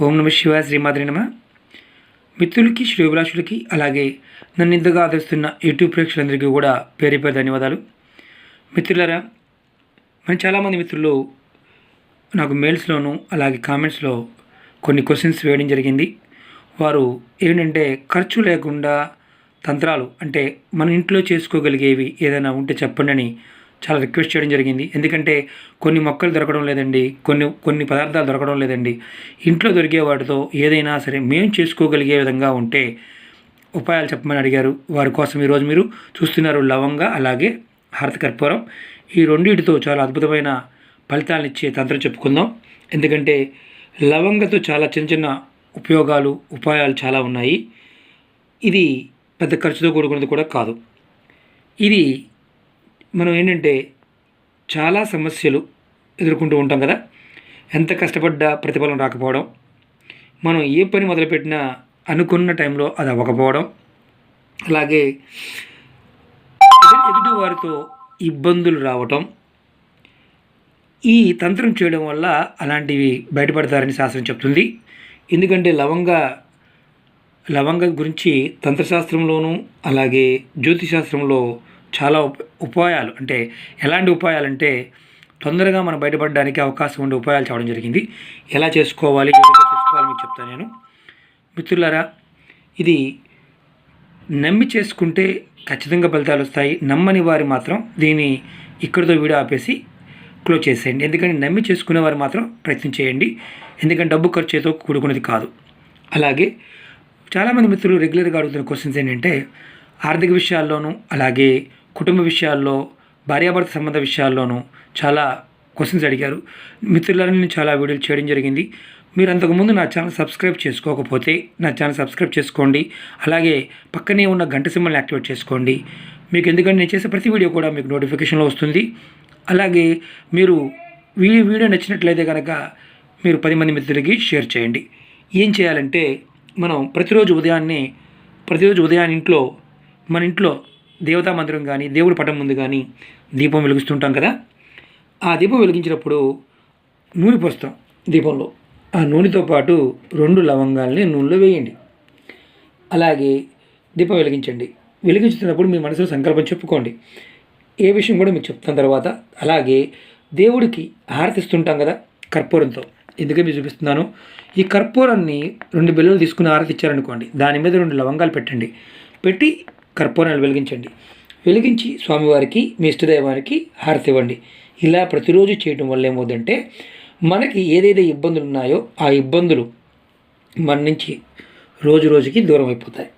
ఓం నమ శివ శ్రీమాద్రి నమ. మిత్రులకి శ్రేభిలాషులకి అలాగే నన్ను ఇంతగా ఆదరిస్తున్న యూట్యూబ్ ప్రేక్షకులందరికీ కూడా పేరు పేరు ధన్యవాదాలు. మిత్రులారా మన చాలామంది మిత్రులు నాకు మెయిల్స్లోను అలాగే కామెంట్స్లో కొన్ని క్వశ్చన్స్ వేయడం జరిగింది. వారు ఏంటంటే ఖర్చు లేకుండా తంత్రాలు అంటే మన ఇంట్లో చేసుకోగలిగేవి ఏదైనా ఉంటే చెప్పండి అని చాలా రిక్వెస్ట్ చేయడం జరిగింది. ఎందుకంటే కొన్ని మొక్కలు దొరకడం లేదండి. కొన్ని కొన్ని పదార్థాలు దొరకడం లేదండి. ఇంట్లో దొరికే వాటితో ఏదైనా సరే మేము చేసుకోగలిగే విధంగా ఉంటే ఉపాయాలు చెప్పమని అడిగారు. వారి కోసం ఈరోజు మీరు చూస్తున్నారు లవంగ అలాగే హారత కర్పూరం. ఈ రెండింటితో చాలా అద్భుతమైన ఫలితాలను ఇచ్చే తంత్రం చెప్పుకుందాం. ఎందుకంటే లవంగతో చాలా చిన్న చిన్న ఉపయోగాలు ఉపాయాలు చాలా ఉన్నాయి. ఇది పెద్ద ఖర్చుతో కూడుకున్నది కూడా కాదు. ఇది మనం ఏంటంటే చాలా సమస్యలు ఎదుర్కొంటూ ఉంటాం కదా. ఎంత కష్టపడ్డా ప్రతిఫలం రాకపోవడం మనం ఏ పని మొదలుపెట్టినా అనుకున్న టైంలో అది అవ్వకపోవడం అలాగే ఎదుటి వారితో ఇబ్బందులు రావటం ఈ తంత్రం చేయడం వల్ల అలాంటివి బయటపడతారని శాస్త్రం చెప్తుంది. ఎందుకంటే లవంగ లవంగ గురించి తంత్రశాస్త్రంలోనూ అలాగే జ్యోతిశాస్త్రంలో చాలా ఉప- ఉపాయాలు. అంటే ఎలాంటి ఉపాయాలు అంటే తొందరగా మనం బయటపడడానికి అవకాశం ఉండే ఉపాయాలు చెప్పడం జరిగింది. ఎలా చేసుకోవాలి ఏ చేసుకోవాలి మీకు చెప్తాను నేను. మిత్రులారా ఇది నమ్మి చేసుకుంటే ఖచ్చితంగా ఫలితాలు వస్తాయి. నమ్మని వారు మాత్రం దీన్ని ఇక్కడితో వీడియో ఆపేసి క్లోజ్ చేసేయండి. ఎందుకంటే నమ్మి చేసుకునే వారు మాత్రం ప్రయత్నం చేయండి. ఎందుకంటే డబ్బు ఖర్చుతో కూడుకున్నది కాదు. అలాగే చాలామంది మిత్రులు రెగ్యులర్గా అడుగుతున్న క్వశ్చన్స్ ఏంటంటే ఆర్థిక విషయాల్లోనూ అలాగే కుటుంబ విషయాల్లో భార్యాభర్త సంబంధ విషయాల్లోనూ చాలా క్వశ్చన్స్ అడిగారు. మిత్రులని నేను చాలా వీడియోలు చేయడం జరిగింది. మీరు అంతకుముందు నా ఛానల్ సబ్స్క్రైబ్ చేసుకోకపోతే నా ఛానల్ సబ్స్క్రైబ్ చేసుకోండి. అలాగే పక్కనే ఉన్న గంట సింబల్ని యాక్టివేట్ చేసుకోండి. మీకు ఎందుకంటే నేను చేసే ప్రతి వీడియో కూడా మీకు నోటిఫికేషన్లో వస్తుంది. అలాగే మీరు వీడియో వీడియో నచ్చినట్లయితే కనుక మీరు పది మంది మిత్రులకి షేర్ చేయండి. ఏం చేయాలంటే మనం ప్రతిరోజు ఉదయాన్నే ప్రతిరోజు ఉదయాన్నే ఇంట్లో మన ఇంట్లో దేవతా మందిరం కానీ దేవుడి పటం ముందు కానీ దీపం వెలిగిస్తుంటాం కదా? ఆ దీపం వెలిగించినప్పుడు నూనె పోస్తాం దీపంలో. ఆ నూనెతో పాటు రెండు లవంగాల్ని నూనెలో వేయండి. అలాగే దీపం వెలిగించండి. వెలిగించుతున్నప్పుడు మీ మనసులో సంకల్పం చెప్పుకోండి. ఏ విషయం కూడా మీకు చెప్తాను తర్వాత. అలాగే దేవుడికి హారతిస్తుంటాం కదా కర్పూరంతో. ఎందుకే మీకు చూపిస్తున్నాను? ఈ కర్పూరాన్ని రెండు బిల్లలు తీసుకుని హారతి ఇచ్చారనుకోండి దాని మీద రెండు లవంగాలు పెట్టండి. పెట్టి కర్పూరాన్ని వెలిగించండి. వెలిగించి స్వామివారికి మీ ఇష్టదైవానికి హారతి ఇవ్వండి. ఇలా ప్రతిరోజు చేయడం వల్ల ఏమవుతుందంటే మనకి ఏదైతే ఇబ్బందులు ఉన్నాయో ఆ ఇబ్బందులు మన నుంచి రోజు రోజుకి దూరం అయిపోతాయి.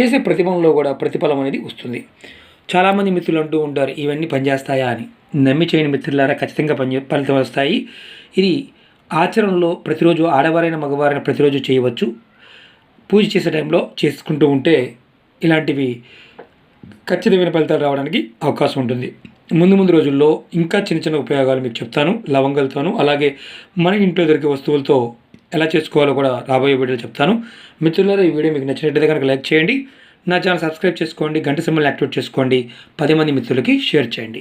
చేసే ప్రతిఫలంలో కూడా ప్రతిఫలం అనేది వస్తుంది. చాలామంది మిత్రులు అంటూ ఉంటారు ఇవన్నీ పనిచేస్తాయా? అని. నమ్మి చేయని మిత్రులారా ఖచ్చితంగా పని ఫలితం వస్తాయి. ఇది ఆచరణలో ప్రతిరోజు ఆడవారైన మగవారైన ప్రతిరోజు చేయవచ్చు. పూజ చేసే టైంలో చేసుకుంటూ ఉంటే ఇలాంటివి ఖచ్చితమైన ఫలితాలు రావడానికి అవకాశం ఉంటుంది. ముందు ముందు రోజుల్లో ఇంకా చిన్న చిన్న ఉపయోగాలు మీకు చెప్తాను లవంగాలతోనూ అలాగే మన ఇంట్లో దొరికే వస్తువులతో ఎలా చేసుకోవాలో కూడా రాబోయే వీడియోలో చెప్తాను. మిత్రులారా ఈ వీడియో మీకు నచ్చినట్లయితే కనుక లైక్ చేయండి నా ఛానల్ సబ్స్క్రైబ్ చేసుకోండి గంట సింబల్ యాక్టివేట్ చేసుకోండి పది మంది మిత్రులకి షేర్ చేయండి.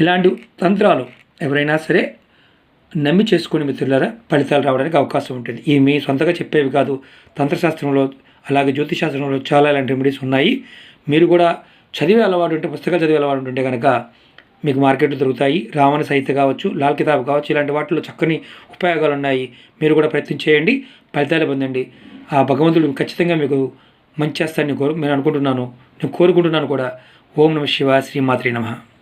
ఇలాంటి తంత్రాలు ఎవరైనా సరే నమ్మి చేసుకుని మిత్రులారా ఫలితాలు రావడానికి అవకాశం ఉంటుంది. ఇవి మీ సొంతగా చెప్పేవి కాదు తంత్రశాస్త్రంలో అలాగే జ్యోతిశాస్త్రంలో చాలా ఇలాంటి రెమెడీస్ ఉన్నాయి. మీరు కూడా చదివే అలవాటు ఉంటే పుస్తకాలు చదివే అలవాటు ఉంటే కనుక మీకు మార్కెట్లో దొరుకుతాయి. రావణ సాహిత్య కావచ్చు లాల్ కితాబ్ కావచ్చు ఇలాంటి వాటిలో చక్కని ఉపయోగాలు ఉన్నాయి. మీరు కూడా ప్రయత్నం చేయండి ఫలితాలు పొందండి. ఆ భగవంతుడు ఖచ్చితంగా మీకు మంచి చేస్తాడని కోరు నేను అనుకుంటున్నాను. నేను కోరుకుంటున్నాను కూడా. ఓం నమ శివ శ్రీమాత్రి నమః.